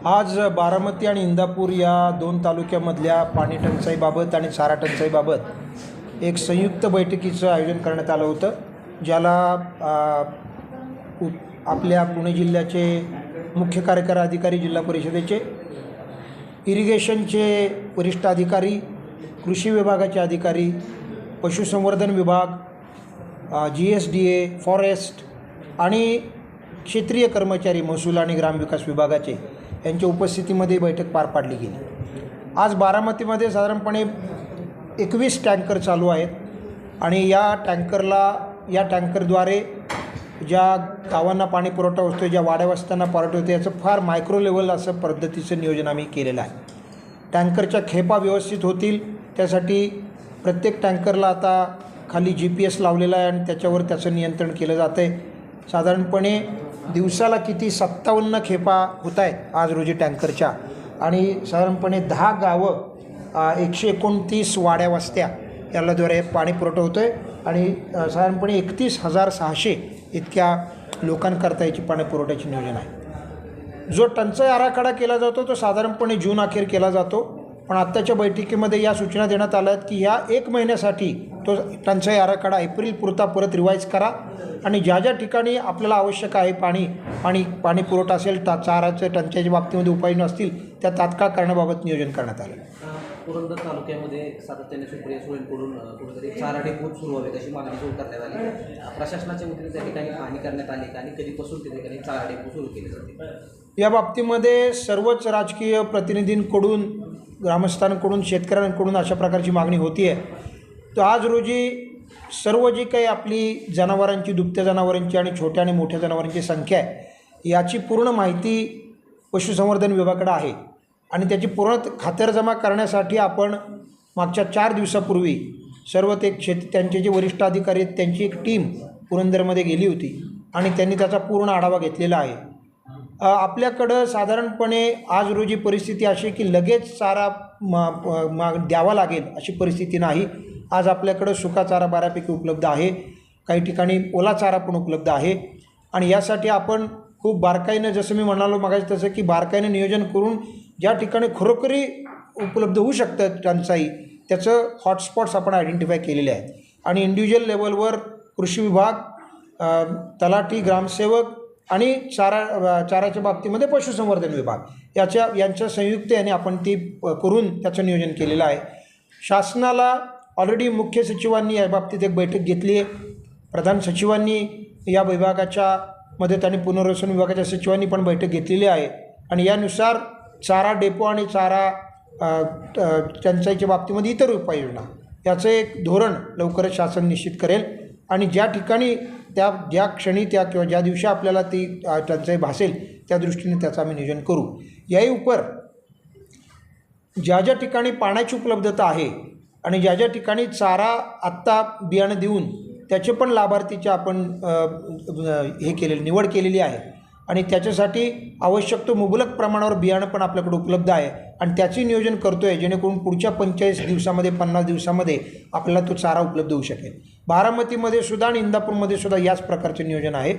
आज बारामती आणि इंदापूर या दोन तालुक्यामधल्या पाणी टंचाईबाबत आणि चारा टंचाईबाबत एक संयुक्त बैठकीचं आयोजन करण्यात आलं होतं ज्याला आपल्या पुणे जिल्ह्याचे मुख्य कार्यकारी अधिकारी जिल्हा परिषदेचे इरिगेशनचे वरिष्ठ अधिकारी कृषी विभागाचे अधिकारी पशुसंवर्धन विभाग G S D A forest आणि क्षेत्रीय कर्मचारी महसूल आणि ग्रामविकास विभागाचे यांच्या उपस्थितीमध्ये बैठक पार पाडली गेली. आज बारामतीमध्ये साधारणपणे एकवीस टँकर चालू आहेत आणि या टँकरला या टँकरद्वारे ज्या गावांना पाणी पुरवठा होतो ज्या वाड्यावस्त्यांना पुरवठा होतो याचं फार मायक्रो लेवल असं पद्धतीचं नियोजन आम्ही केलेलं आहे. टँकरच्या खेपा व्यवस्थित होतील त्यासाठी प्रत्येक टँकरला आता खाली जी पी एस लावलेला आहे आणि त्याच्यावर त्याचं नियंत्रण केलं जातं आहे साधारणपणे दिवसाला किती सत्तावन्न खेपा होत आहेत आज रोजी टँकरच्या. आणि साधारणपणे दहा गावं एकशे एकोणतीस वाड्या वस्त्या यालाद्वारे पाणी पुरवठा होतो आहे आणि साधारणपणे एकतीस हजार सहाशे इतक्या लोकांकरता याची पाणी पुरवठ्याची नियोजन आहे. जो टंचाई आराखडा केला जातो तो साधारणपणे जून अखेर केला जातो. पण आत्ताच्या बैठकीमध्ये या सूचना देण्यात आल्या आहेत की ह्या एक महिन्यासाठी तो टंचाई आराखडा एप्रिल पुरता परत रिवाईज करा. आणि ज्या ज्या ठिकाणी आपल्याला आवश्यक आहे पाणी पाणी पाणी पुरवठा असेल ता चाराच्या टंचाईच्या बाबतीमध्ये उपाययोजना असतील त्या तात्काळ करण्याबाबत नियोजन करण्यात आलं. पुरंदर तालुक्यामध्ये सातत्याने सुप्रिया सुळेंकडून कुठेतरी चारा डेपोट सुरू व्हावेत अशी मागणी सुरू करण्यात आली. प्रशासनाच्या वतीने त्या ठिकाणी पाहणी करण्यात आली आणि कधीपासून त्या ठिकाणी चारा डेपो सुरू केले जाते? या बाबतीमध्ये सर्वच राजकीय प्रतिनिधींकडून ग्रामस्थांकडून शेतकऱ्यांकडून अशा प्रकारची मागणी होती आहे तर आज रोजी सर्व जी काही आपली जनावरांची दुभत्या जनावरांची आणि छोट्या आणि मोठ्या जनावरांची संख्या आहे याची पूर्ण माहिती पशुसंवर्धन विभागाकडे आहे. आणि त्याची पूर्ण खातरजमा करण्यासाठी आपण मागच्या चार दिवसापूर्वी सर्व ते शेत त्यांचे जे वरिष्ठ अधिकारी आहेत त्यांची एक टीम पुरंदरमध्ये गेली होती आणि त्यांनी त्याचा पूर्ण आढावा घेतलेला आहे. आपल्याकडं साधारणपणे आज रोजी परिस्थिती अशी आहे की लगेच चारा मा मा द्यावा लागेल अशी परिस्थिती नाही. आज आपल्याकडं सुका चारा बऱ्यापैकी उपलब्ध आहे. काही ठिकाणी ओला चारा पण उपलब्ध आहे. आणि यासाठी आपण खूप बारकाईनं जसं मी म्हणालो मागायचं तसं की बारकाईनं नियोजन करून ज्या ठिकाणी खरोखरी उपलब्ध होऊ शकतं टंचाई त्याचं हॉटस्पॉट्स आपण आयडेंटिफाय केलेले आहेत. आणि इंडिव्हिज्युअल लेवलवर कृषी विभाग तलाठी ग्रामसेवक आणि चारा चाराच्या बाबतीमध्ये पशुसंवर्धन विभाग याच्या यांच्या संयुक्त याने आपण ती करून त्याचं नियोजन केलेलं आहे. शासनाला ऑलरेडी मुख्य सचिवांनी या बाबतीत एक बैठक घेतली आहे. प्रधान सचिवांनी या विभागाच्या मदत आणि पुनर्वसन विभागाच्या सचिवांनी पण बैठक घेतलेली आहे. आणि यानुसार चारा डेपो आणि चारा टंचाईच्या बाबतीमध्ये इतर उपाययोजना याचं एक धोरण लवकरच शासन निश्चित करेल. आणि ज्या ठिकाणी त्या ज्या क्षणी त्या किंवा ज्या दिवशी आपल्याला ती टंचाई भासेल त्या दृष्टीने त्याचं आम्ही नियोजन करू. याही उपर ज्या ज्या ठिकाणी पाण्याची उपलब्धता आहे आणि ज्या ज्या ठिकाणी चारा आत्ता बियाणं देऊन त्याचे पण लाभार्थीचे आपण हे केलेले निवड केलेली आहे. आणि त्याच्यासाठी आवश्यक तो मुबलक प्रमाणावर बियाणं पण आपल्याकडे उपलब्ध आहे. आणि त्याचे नियोजन करतो आहे जेणेकरून पुढच्या पंचेचाळीस दिवसामध्ये पन्नास दिवसामध्ये आपल्याला तो चारा उपलब्ध होऊ शकेल. बारामतीमध्ये सुद्धा आणि इंदापूरमध्ये सुद्धा याच प्रकारचे नियोजन आहे.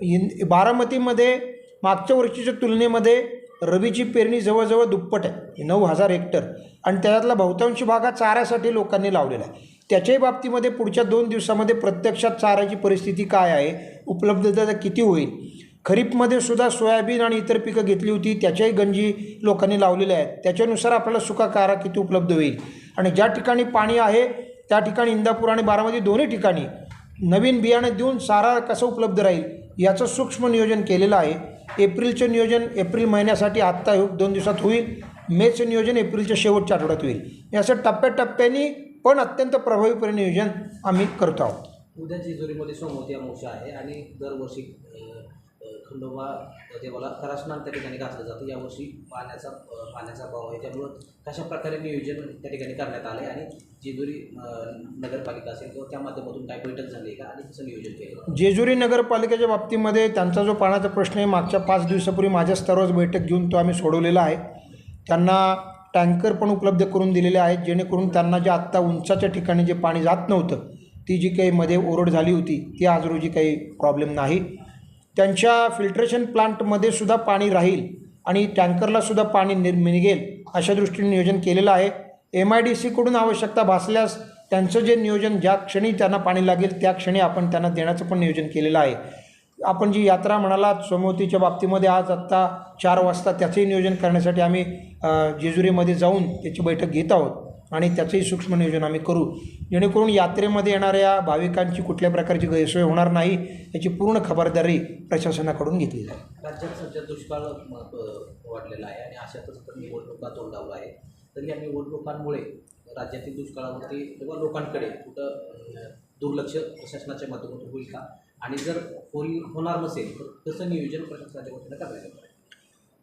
इन बारामतीमध्ये मागच्या वर्षीच्या तुलनेमध्ये रबीची पेरणी जवळजवळ दुप्पट आहे. नऊ हजार हेक्टर. आणि त्याच्यातला बहुतांश भाग हा चाऱ्यासाठी लोकांनी लावलेला आहे. त्याच्याही बाबतीमध्ये पुढच्या दोन दिवसामध्ये प्रत्यक्षात चाऱ्याची परिस्थिती काय आहे उपलब्धता किती होईल? खरीपमध्ये सुद्धा सोयाबीन आणि इतर पिकं घेतली होती त्याच्याही गंजी लोकांनी लावलेल्या आहेत. त्याच्यानुसार आपल्याला सुका चारा किती उपलब्ध होईल? आणि ज्या ठिकाणी पाणी आहे त्या ठिकाणी इंदापूर आणि बारामती दोन्ही ठिकाणी नवीन बियाणं देऊन चारा कसं उपलब्ध राहील याचं सूक्ष्म नियोजन केलेलं आहे. एप्रिलचं नियोजन एप्रिल महिन्यासाठी आत्ता हो- दोन दिवसात होईल. मेचं नियोजन एप्रिलच्या शेवटच्या आठवड्यात होईल. हे असं टप्प्याटप्प्याने पण अत्यंत प्रभावीपणे नियोजन आम्ही करतो आहोत. उद्या जेजुरीमध्ये सोमवती अमावस्या आहे आणि दरवर्षी खंडोबा देवाला खरास्नान त्या ठिकाणी घातलं जातं. यावर्षी पाण्याचा पाण्याचा भाव आहे. त्यामुळं कशा प्रकारे नियोजन त्या ठिकाणी करण्यात आलं आहे आणि जेजुरी नगरपालिका असेल किंवा त्या माध्यमातून काय बैठक झाली का? आणि कसं नियोजन केलं जेजुरी नगरपालिकेच्या बाबतीमध्ये त्यांचा जो पाण्याचा प्रश्न आहे मागच्या पाच दिवसापूर्वी माझ्या स्तरावर बैठक घेऊन तो आम्ही सोडवलेला आहे. त्यांना टँकर पण उपलब्ध करून दिलेले आहेत जेणेकरून त्यांना जे आत्ता उंचाच्या ठिकाणी जे पाणी जात नव्हतं ती जी काही मध्ये ओरड झाली होती ती आज रोजी काही प्रॉब्लेम नाही. त्यांच्या फिल्ट्रेशन प्लांटमध्ये सुद्धा पाणी राहील आणि टँकरलासुद्धा पाणी निर निघेल अशा दृष्टीने नियोजन केलेलं आहे. एम आय डी सीकडून आवश्यकता भासल्यास त्यांचं जे नियोजन ज्या क्षणी त्यांना पाणी लागेल त्या क्षणी आपण त्यांना देण्याचं पण नियोजन केलेलं आहे. आपण जी यात्रा म्हणालात सोमवतीच्या बाबतीमध्ये आज आत्ता चार वाजता त्याचंही नियोजन करण्यासाठी आम्ही जेजुरीमध्ये जाऊन त्याची बैठक घेत आहोत. आणि त्याचंही सूक्ष्म नियोजन आम्ही करू. जेणेकरून यात्रेमध्ये येणाऱ्या भाविकांची कुठल्या प्रकारची गैरसोय होणार नाही याची पूर्ण खबरदारी प्रशासनाकडून घेतली जाईल. राज्यात सध्या दुष्काळ वाढलेला आहे आणि अशातच तर निवडणुका तोंडावर आहे तर या निवडणुकांमुळे राज्यातील दुष्काळावरती किंवा लोकांकडे कुठं दुर्लक्ष प्रशासनाच्या माध्यमातून होईल का? आणि जर होईल होणार नसेल तर कसं नियोजन प्रशासनाच्या वतीनं करायला पाहिजे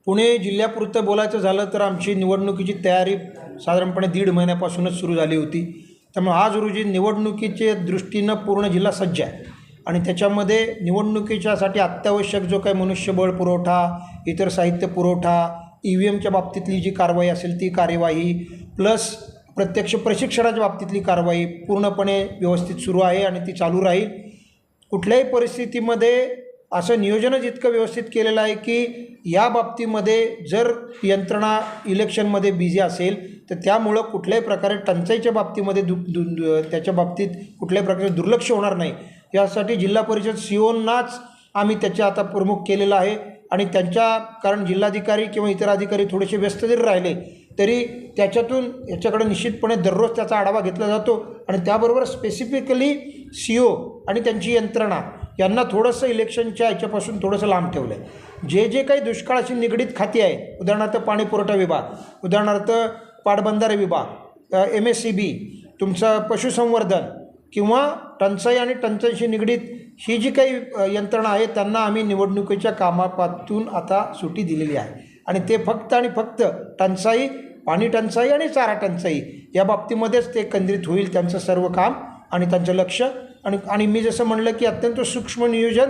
पुणे जिल्ह्यापुरतं बोलायचं झालं तर आमची निवडणुकीची तयारी साधारणपणे दीड महिन्यापासूनच सुरू झाली होती. त्यामुळे आज रोजी निवडणुकीच्या दृष्टीनं पूर्ण जिल्हा सज्ज आहे. आणि त्याच्यामध्ये निवडणुकीच्यासाठी अत्यावश्यक जो काही मनुष्यबळ पुरवठा इतर साहित्य पुरवठा ई व्ही एमच्या बाबतीतली जी कारवाई असेल ती कार्यवाही प्लस प्रत्यक्ष प्रशिक्षणाच्या बाबतीतली कारवाई पूर्णपणे व्यवस्थित सुरू आहे आणि ती चालू राहील. कुठल्याही परिस्थितीमध्ये असं नियोजनच इतकं व्यवस्थित केलेलं आहे की या बाबतीमध्ये जर यंत्रणा इलेक्शनमध्ये बिझी असेल तर त्यामुळं कुठल्याही प्रकारे टंचाईच्या बाबतीमध्ये दु दु दु- त्याच्या बाबतीत कुठल्याही प्रकारे दुर्लक्ष होणार नाही. यासाठी जिल्हा परिषद सीओंनाच आम्ही त्याचे आता प्रमुख केलेलं आहे आणि त्यांच्या कारण जिल्हाधिकारी किंवा इतर अधिकारी थोडेसे व्यस्त जरी राहिले तरी त्याच्यातून याच्याकडे निश्चितपणे दररोज त्याचा आढावा घेतला जातो. आणि त्याबरोबर स्पेसिफिकली सी ओ आणि त्यांची यंत्रणा यांना थोडंसं इलेक्शनच्या याच्यापासून थोडंसं लांब ठेवलं आहे जे जे काही दुष्काळाशी निगडीत खाती आहेत उदाहरणार्थ पाणी पुरवठा विभाग उदाहरणार्थ पाटबंधारे विभाग एम एस सी बी तुमचं पशुसंवर्धन किंवा टंचाई आणि टंचाईशी निगडीत ही जी काही यंत्रणा आहे त्यांना आम्ही निवडणुकीच्या कामापातून आता सुटी दिलेली आहे. आणि ते फक्त आणि फक्त टंचाई पाणी टंचाई आणि चारा टंचाई या बाबतीमध्येच ते केंद्रित होईल त्यांचं सर्व काम आणि त्यांचं लक्ष आणि आणि मी जसं म्हणलं की अत्यंत सूक्ष्म नियोजन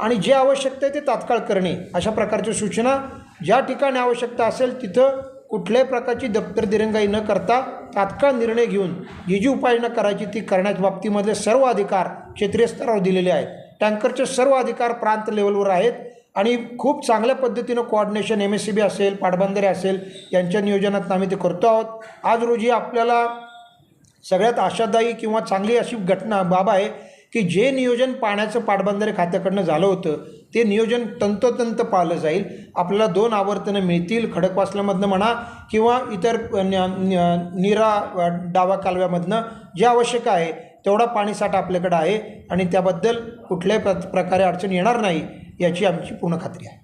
आणि जे आवश्यकता आहे ते तात्काळ करणे अशा प्रकारच्या सूचना ज्या ठिकाणी आवश्यकता असेल तिथं कुठल्याही प्रकारची दप्तर दिरंगाई न करता तात्काळ निर्णय घेऊन जी जी उपाययोजना करायची ती करण्याच्या बाबतीमधले सर्व अधिकार क्षेत्रीय स्तरावर दिलेले आहेत. टँकरचे सर्व अधिकार प्रांत लेवलवर आहेत आणि खूप चांगल्या पद्धतीनं coordination M S C B असेल पाटबंधारे असेल यांच्या नियोजनात आम्ही ते करतो आहोत. आज रोजी आपल्याला सगळ्यात आशादायी किंवा चांगली अशी घटना बाब आहे की जे नियोजन पाण्याचं पाटबंधारे खात्याकडनं झालं होतं ते नियोजन तंतोतंत पाळलं जाईल. आपल्याला दोन आवर्तनं मिळतील खडकवासल्यामधनं म्हणा किंवा इतर निरा डावा कालव्यामधनं जे आवश्यक आहे तेवढा पाणीसाठा आपल्याकडं आहे आणि त्याबद्दल कुठल्याही प्र प्रकारे अडचण येणार नाही याची आमची पूर्ण खात्री आहे.